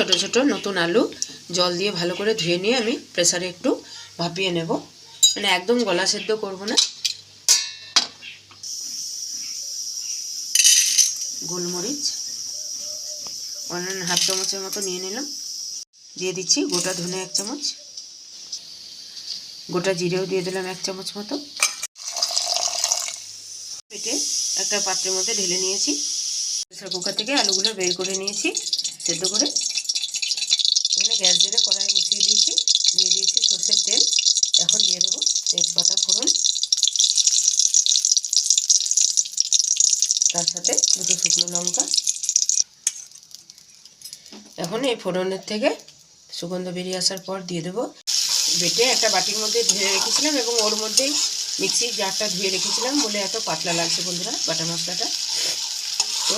ছোট ছোট নতুন আলু জল দিয়ে ভালো করে ধুয়ে নিয়ে আমি প্রেসারে একটু ভাপিয়ে নেব। মানে একদম গলা সেদ্ধ করব না। গোলমরিচ ওয়ান অ্যান্ড হাফ চামচের মতো নিয়ে নিলাম। দিয়ে দিচ্ছি গোটা ধনে এক চামচ। গোটা জিরেও দিয়ে দিলাম এক চামচ মতো। পেটে একটা পাত্রের মধ্যে ঢেলে নিয়েছি। প্রেসার কুকার থেকে আলুগুলো বের করে নিয়েছি সেদ্ধ করে। এখানে গ্যাস জেলে কড়াই বসিয়ে দিয়েছি। দিয়ে দিয়েছি সর্ষের তেল। এখন দিয়ে দেবো তেজপাতা ফোড়ন। তার সাথে দুটো শুকনো লঙ্কা। এখন এই ফোড়নের থেকে সুগন্ধ বেরিয়ে আসার পর দিয়ে দেবো বেটে একটা বাটির মধ্যে ধুয়ে রেখেছিলাম এবং ওর মধ্যেই মিক্সির জারটা ধুয়ে রেখেছিলাম বলে এত পাতলা লাগছে বন্ধুরা বাটা মশলাটা। তো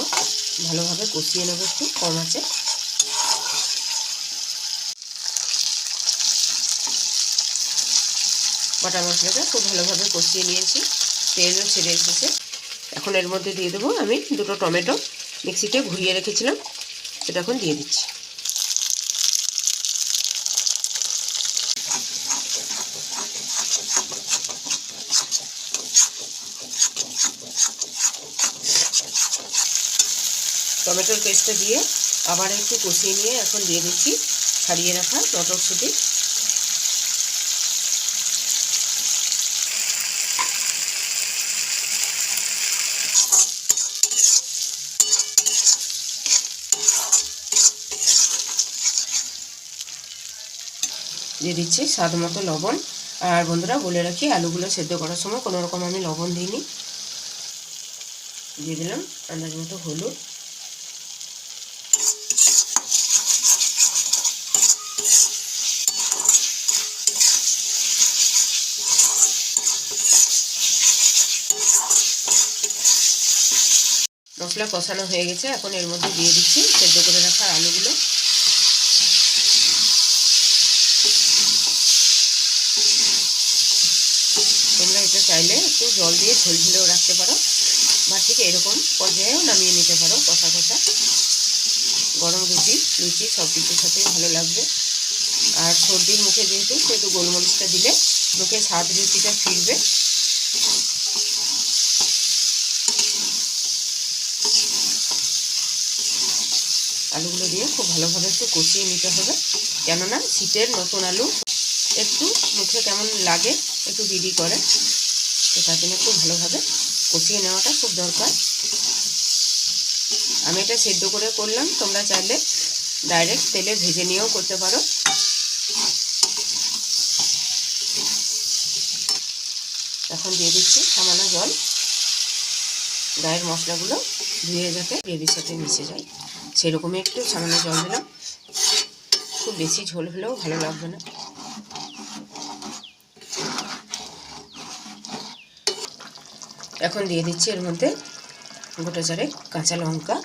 ভালোভাবে কষিয়ে নেব একটু, কম আছে। বাটা মশলাটা খুব ভালোভাবে কষিয়ে নিয়েছি। তেলও ছেড়ে এসেছে। এখন এর মধ্যে দিয়ে দেবো আমি দুটো টমেটো। মিক্সিতে ঘুরিয়ে রেখেছিলাম। সেটা এখন দিয়ে দিচ্ছি। টমেটোর পেস্টটা দিয়ে আবার একটু কষিয়ে নিয়ে এখন দিয়ে দিচ্ছি। ছাড়িয়ে রাখা মটরশুঁটি। দিয়ে দিচ্ছি স্বাদ মতো লবণ। আর বন্ধুরা, বলে রাখি, আলুগুলো সেদ্ধ করার সময় কোনো রকম আমি লবণ দিইনি। দিয়ে দিলাম আন্দাজ মতো হলুদ। মশলা কষানো হয়ে গেছে, এখন এর মধ্যে দিয়ে দিচ্ছি সেদ্ধ করে রাখা আলুগুলো তোমরা এটা চাইলে একটু জল দিয়ে ঝোল ঝুলেও রাখতে পারো। বা ঠিক এরকম পর্যায়েও নামিয়ে নিতে পারো কষা কষা। গরম রুটি, লুচি সব কিছুর সাথেই ভালো লাগবে। আর সর্দির মুখে যেহেতু, সেহেতু গোলমরিচটা দিলে মুখে স্বাদ রুটিটা ফিরবে। আলুগুলো দিয়ে খুব ভালোভাবে একটু কষিয়ে নিতে হবে। কেননা শীতের নতুন আলু একটু মুখে কেমন লাগে একটু বিড়ি করে। তো তার জন্য খুব ভালোভাবে কষিয়ে নেওয়াটা খুব দরকার। আমি এটা সেদ্ধ করে করলাম, তোমরা চাইলে ডাইরেক্ট তেলে ভেজে নিয়েও করতে পারো। এখন দিয়ে দিচ্ছি সামান্য জল। গায়ের মশলাগুলো ধুয়ে যাতে গ্রেভির সাথে মিশে যায়। সেরকমই একটু সামান্য জল দিলাম। খুব বেশি ঝোল হলেও ভালো লাগবে না। এখন দিয়ে দিচ্ছি এর মধ্যে গোটা চারে কাঁচা লঙ্কা,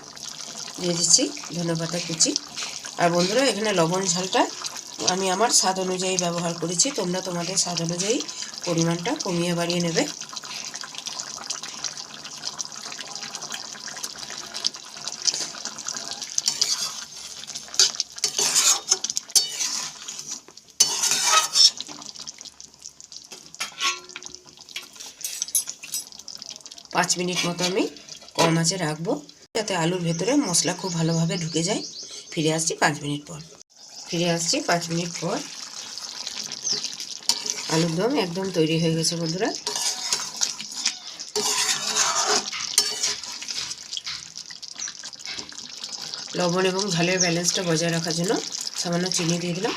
দিয়ে দিচ্ছি ধনেপাতা কুচি। আর বন্ধুরা, এখানে লবণ ঝালটা আমি আমার স্বাদ অনুযায়ী ব্যবহার করেছি। তোমরা তোমাদের স্বাদ অনুযায়ী পরিমাণটা কমিয়ে বাড়িয়ে নেবে। পাঁচ মিনিট মতো আমি কম আঁচে রাখব, যাতে আলুর ভেতরে মশলা খুব ভালোভাবে ঢুকে যায়। ফিরে আসছি পাঁচ মিনিট পর। ফিরে আসছি পাঁচ মিনিট পর। আলুর দম একদম তৈরি হয়ে গেছে বন্ধুরা। লবণ এবং ঝালের ব্যালেন্সটা বজায় রাখার জন্য সামান্য চিনি দিয়ে দিলাম।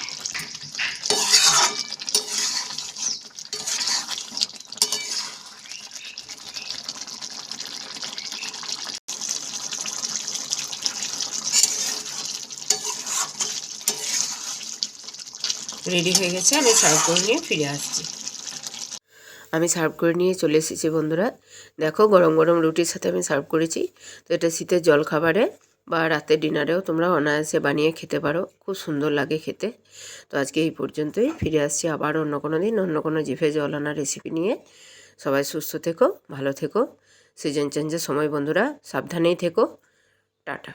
রেডি হয়ে গেছে, আমি সার্ভ করে নিয়ে ফিরে আসছি। আমি সার্ভ করে নিয়ে চলে এসেছি বন্ধুরা। দেখো, গরম গরম রুটির সাথে আমি সার্ভ করেছি। তো এটা শীতের জল খাবারে বা রাতের ডিনারেও তোমরা অনায়াসে বানিয়ে খেতে পারো। খুব সুন্দর লাগে খেতে। তো আজকে এই পর্যন্তই। ফিরে আসছি আবার অন্য কোনো দিন, অন্য কোনো জিভে জল আনা রেসিপি নিয়ে। সবাই সুস্থ থেকো, ভালো থেকো। সিজন চেঞ্জের সময় বন্ধুরা, সাবধানেই থেকো। টাটা।